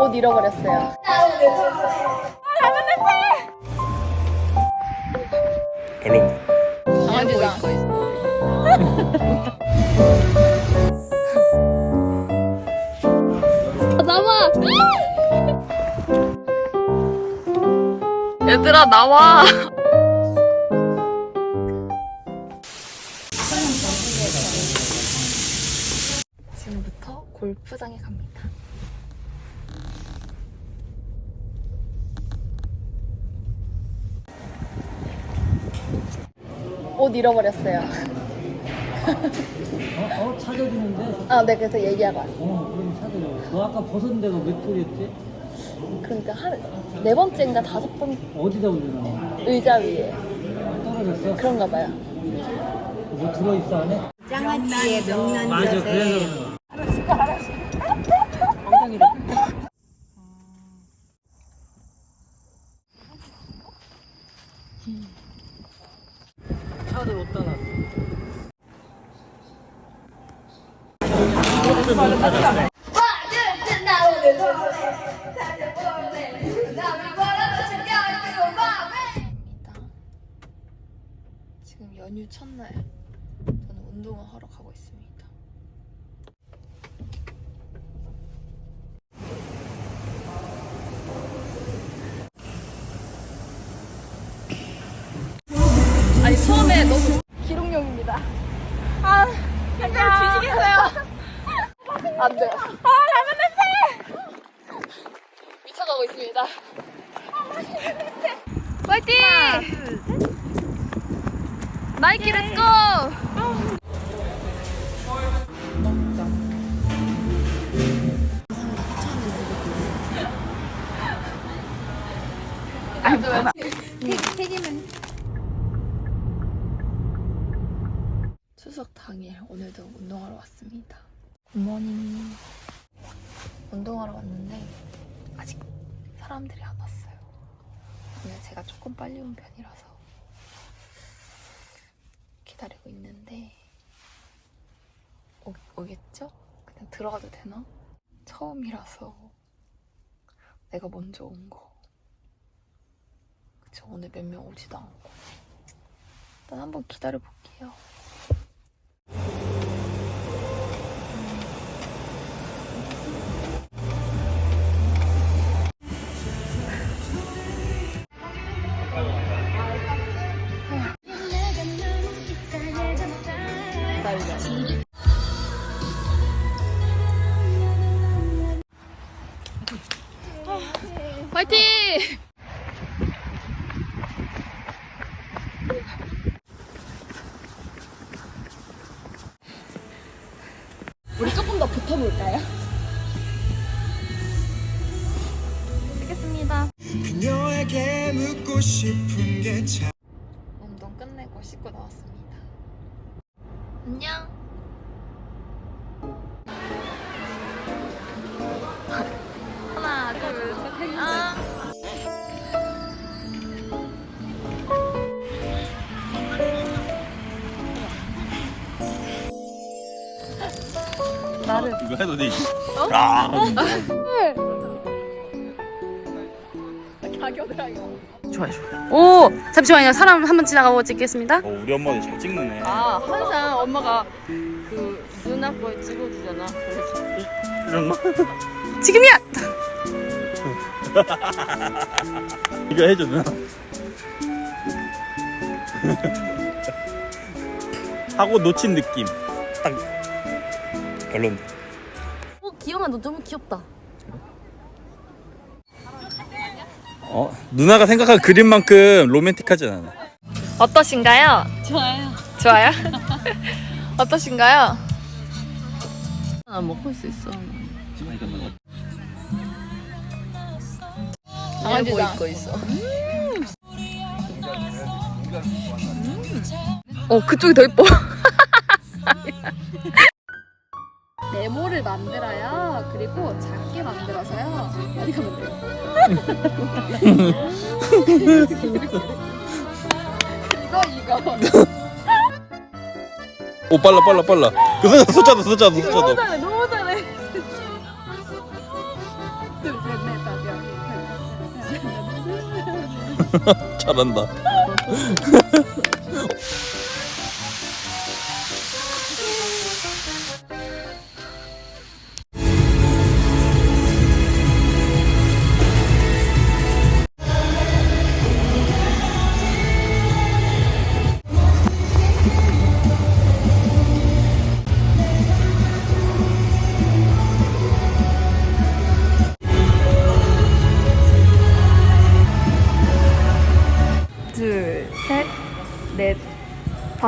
옷 잃어버렸어요. 별로인데. 강아지다. 나와. 얘들아 나와. 지금부터 골프장에 갑니다. 옷 잃어버렸어요. 어, 어 찾아주는데. 아, 네, 그래서 얘기하고 왔어요. 어, 그럼 찾아줘. 너 아까 벗은 데가 몇 톨이었지? 그러니까 한 네 번째인가 다섯 번 어디다 올려놔? 의자 위에 떨어졌어? 그런가 봐요. 뭐 들어있어 안에? 장아찌에 명란 맞아, 젓에 그래서. 차를 어디다 놨어? 지금 연휴 첫날 저는 운동을 하러 가 안 돼요. 아, 라면 냄새! 미쳐가고 있습니다. 화이팅! 나이키 렛츠고! 추석 당일 오늘도 운동하러 왔습니다. 굿모닝. 운동하러 왔는데 아직 사람들이 안 왔어요. 오늘 제가 조금 빨리 온 편이라서 기다리고 있는데 오, 오겠죠? 그냥 들어가도 되나? 처음이라서 내가 먼저 온 거. 그쵸? 오늘 몇 명 오지도 않고. 일단 한번 기다려 볼게요. 기다리자. 화이팅! 우리 조금 더 붙어볼까요? 알겠습니다. 그녀에게 묻고 싶은 게 참. 운동 끝내고 씻고 나왔습니다. 안녕. 하나, 둘, 셋. 아. 이거 해도 돼. 아, 좋아요, 좋아요. 오, 잠시만요. 사람 한 번 지나가고 찍겠습니다. 어, 우리 엄마도 잘 찍네. 아 항상 엄마가 그 누나 거 찍어주잖아 그래서 이런 거? 지금이야! 이거 해줘 누나. 하고 놓친 느낌. 딱 별론데. 어, 기영아, 너 너무 귀엽다. 어 누나가 생각한 그림만큼 로맨틱하진 않아. 어떠신가요? 좋아요. 좋아요? 어떠신가요? 아 먹을 수 있어 강아지다. 입고 있어 어, 그쪽이 더 예뻐. 크기를 만들어요. 그리고 작게 만들어서요. 어디 가면 돼요? 이거 이거. 오 빨라 빨라 빨라 그 숫자도 숫자도 숫자도 너무 잘해 너무 잘해 잘한다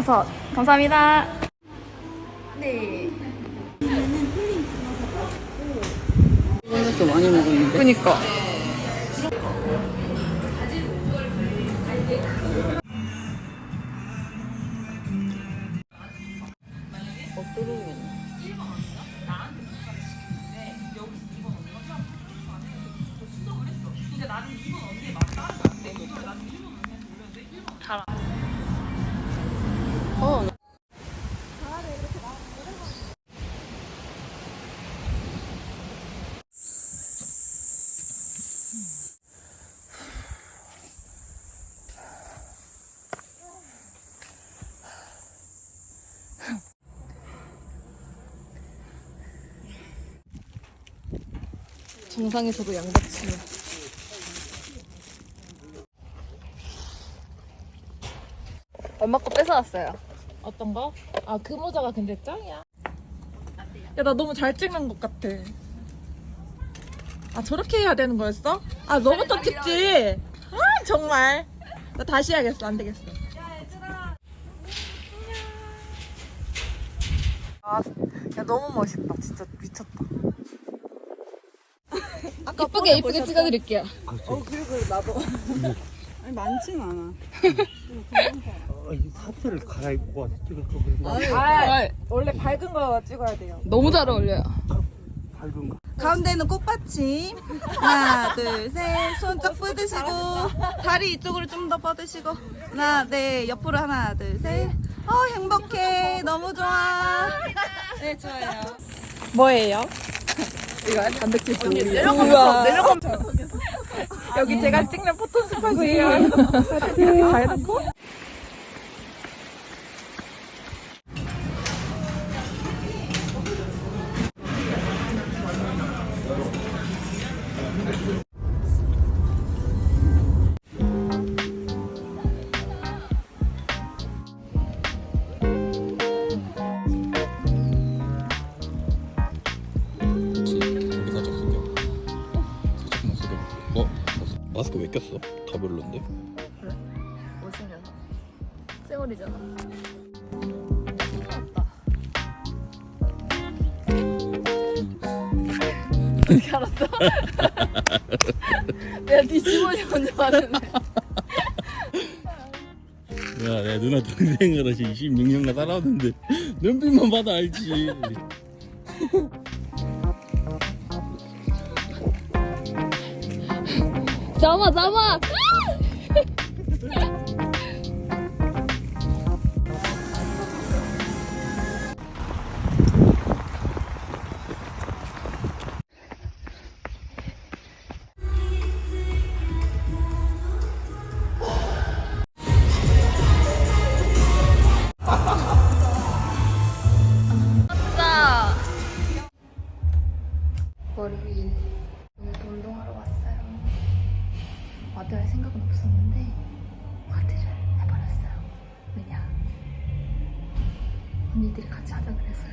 다섯. 감사합니다. 네. 쌀국수 많이 먹었는데. 그니까. 어. 정상에서도 양배추. 엄마 거 뺏어왔어요. 어떤 거? 아, 그 모자가 근데 짱이야. 야, 나 너무 잘 찍는 것 같아. 아, 저렇게 해야 되는 거였어? 아, 너부터 찍지? 아, 정말. 나 다시 해야겠어. 안 되겠어. 아, 야 너무 멋있다. 진짜 미쳤다. 아까 예쁘게 예쁘게 찍어드릴게요. 어, 그리고 나도. 아니 많진 않아. 사태를 갈아입고 와서 찍을 거 그런 아, 원래 밝은 거 찍어야 돼요. 너무 잘 어울려요. 밝은 거. 가운데는 꽃받침. 하나, 둘, 셋. 손쫙 뻗으시고. 다리 이쪽으로 좀 더 뻗으시고. 하나, 네. 옆으로 하나, 둘, 셋. 어, 행복해. 너무 좋아. 네, 좋아요. 뭐예요? 이거 단백질 우리 내려가면서 내려가면서 여기 제가 찍는 포토스팟이에요. 다 해놓고 꼈어? 다 별론데? 못생겨서. 쌩얼이잖아. 어떻게 알았어? 내가 뒤집어지 먼저 봤는데. 야, 내 누나 동생으로 지금 26년간 살아왔는데 눈빛만 봐도 알지. 잡아 잡아. 와드 할 생각은 없었는데 와드를 해버렸어요. 왜냐? 언니들이 같이 하자 그래서요.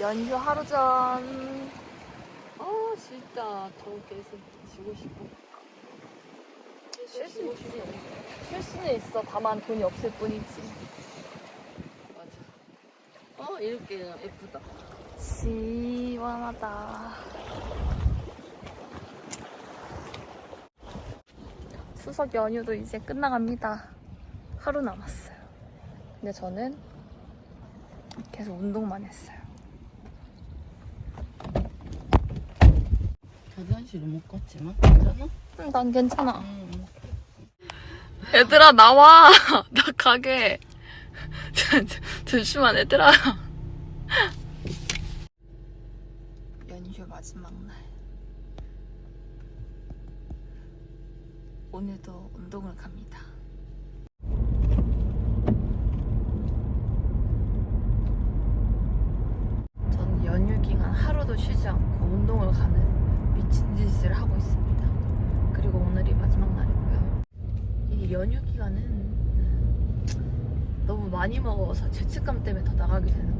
연휴 하루 전아 진짜 저 계속 지고 싶어. 쉴 수는 있어. 다만 돈이 없을 뿐이지. 이렇게 예쁘다. 시원하다. 추석 연휴도 이제 끝나갑니다. 하루 남았어요. 근데 저는 계속 운동만 했어요. 화장실을 못 갔지만 괜찮아? 응, 난 괜찮아. 응. 얘들아, 나와! 나 가게. 잠시만 얘들아 연휴 마지막 날 오늘도 운동을 갑니다 전 연휴 기간 하루도 쉬지 않고 운동을 가는 미친 짓을 하고 있습니다 그리고 오늘이 마지막 날이고요 이게 연휴 기간은 너무 많이 먹어서 죄책감 때문에 더 나가게 되는 것 같아요.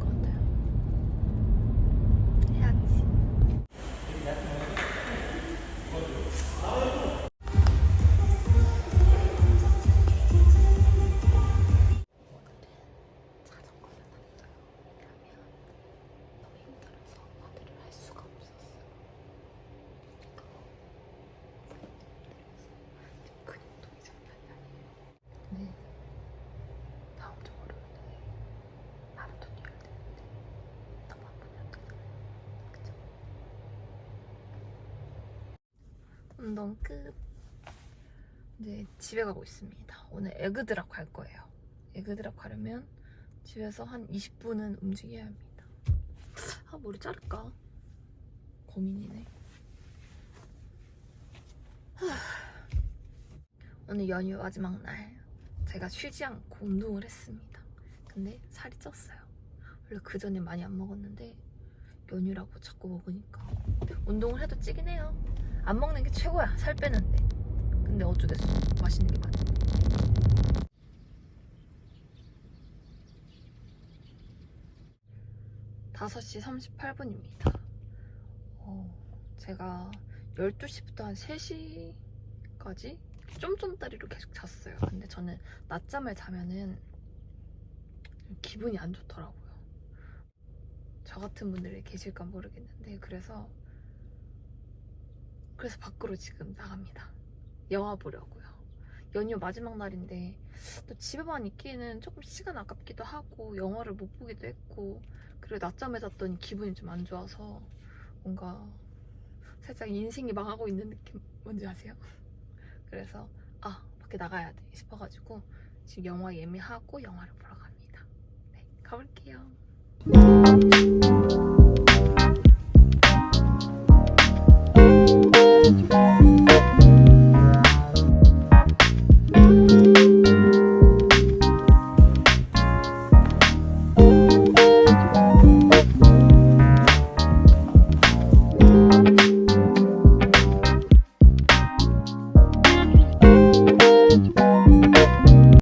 운동 끝 이제 집에 가고 있습니다 오늘 에그드랍 갈 거예요 에그드랍 가려면 집에서 한 20분은 움직여야 합니다 아 머리 자를까? 고민이네 하. 오늘 연휴 마지막 날 제가 쉬지 않고 운동을 했습니다. 근데 살이 쪘어요. 원래 그 전에 많이 안 먹었는데 연휴라고 자꾸 먹으니까 운동을 해도 찌긴 해요. 안 먹는 게 최고야. 살 빼는데. 근데 어쩌겠어. 맛있는 게 많아. 다섯 시 38분입니다. 어, 제가 12시부터 한 3시까지 쫌쫌따리로 계속 잤어요. 근데 저는 낮잠을 자면은 기분이 안 좋더라고요. 저 같은 분들이 계실까 모르겠는데 그래서 그래서 밖으로 지금 나갑니다. 영화 보려고요. 연휴 마지막 날인데 또 집에만 있기에는 조금 시간 아깝기도 하고 영화를 못 보기도 했고 그리고 낮잠에 잤더니 기분이 좀 안 좋아서 뭔가 살짝 인생이 망하고 있는 느낌 뭔지 아세요? 그래서 아 밖에 나가야 돼 싶어가지고 지금 영화 예매하고 영화를 보러 갑니다. 네 가볼게요.